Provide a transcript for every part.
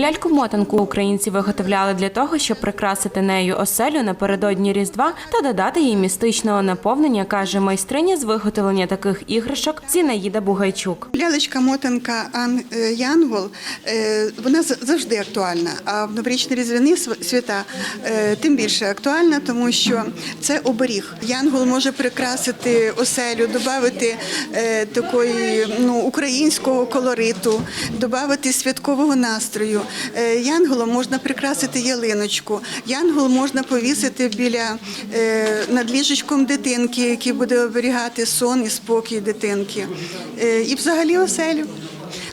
Ляльку-мотанку українці виготовляли для того, щоб прикрасити нею оселю напередодні Різдва та додати їй містичного наповнення, каже майстриня з виготовлення таких іграшок Зінаїда Бугайчук. Лялечка мотанка Ан е, Янгол е, вона завжди актуальна. А в новорічні різдвяні свята е, тим більше актуальна, тому що це оберіг. Янгол може прикрасити оселю, додати такої ну, українського колориту, додати святкового настрою. Е, Янголом можна прикрасити ялиночку. Янгол можна повісити біля е, над ліжечком дитинки, який буде оберігати сон і спокій дитинки. Е, і взагалі оселю.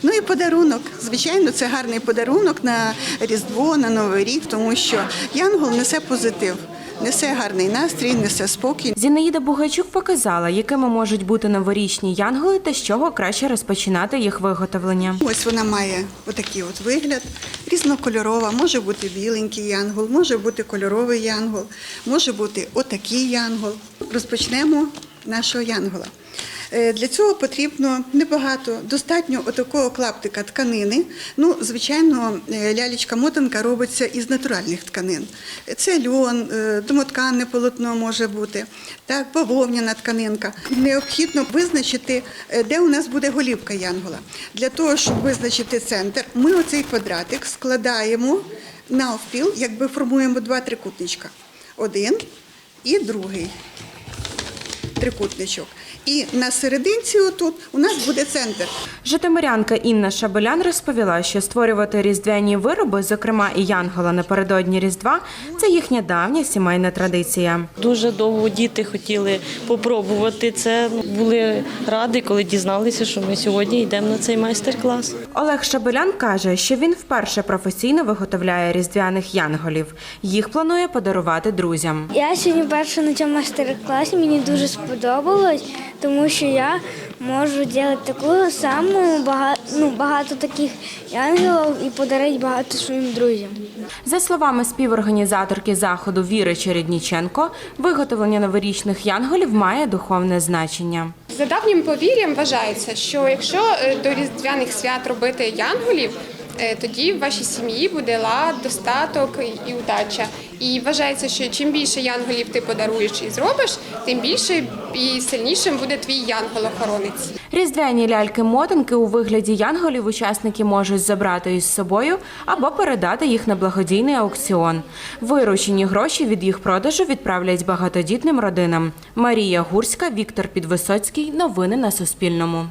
Ну і подарунок. Звичайно, це гарний подарунок на Різдво, на Новий рік, тому що Янгол несе позитив, несе гарний настрій, несе спокій. Зінаїда Бугайчук показала, якими можуть бути новорічні янголи та з чого краще розпочинати їх виготовлення. Ось вона має отакий от вигляд, різнокольорова, може бути біленький янгол, може бути кольоровий янгол, може бути отакий янгол. Розпочнемо нашого янгола. Е, Для цього потрібно небагато, достатньо отакого клаптика тканини. Ну, звичайно, е, лялечка-мотанка робиться із натуральних тканин. Це льон, е, домотканне полотно може бути, так, бавовняна тканинка. Необхідно визначити, де у нас буде голівка янгола. Для того, щоб визначити центр, ми оцей квадратик складаємо навпіл, якби формуємо два трикутничка. Один і другий трикутничок. І на серединці отут у нас буде центр. Житомирянка Інна Шабелян розповіла, що створювати різдвяні вироби, зокрема і янгола напередодні Різдва, це їхня давня сімейна традиція. Дуже довго діти хотіли попробувати це. Були раді, коли дізналися, що ми сьогодні йдемо на цей майстер-клас. Олег Шабелян каже, що він вперше професійно виготовляє різдвяних янголів. Їх планує подарувати друзям. Я сьогодні перша на цьому майстер-класі. Мені дуже сподобалось, тому що я можу робити таку саму багато, ну, багато таких ангелів і подарити багато своїм друзям. За словами співорганізаторки заходу Віри Чередніченко, виготовлення новорічних янголів має духовне значення. За давнім повір'ям вважається, що якщо е, до різдвяних свят робити янголів, тоді в вашій сім'ї буде лад, достаток і удача. І вважається, що чим більше янголів ти подаруєш і зробиш, тим більше і сильнішим буде твій янгол-охоронець. Різдвяні ляльки-мотанки у вигляді янголів учасники можуть забрати із собою або передати їх на благодійний аукціон. Виручені гроші від їх продажу відправлять багатодітним родинам. Марія Гурська, Віктор Підвисоцький. Новини на Суспільному.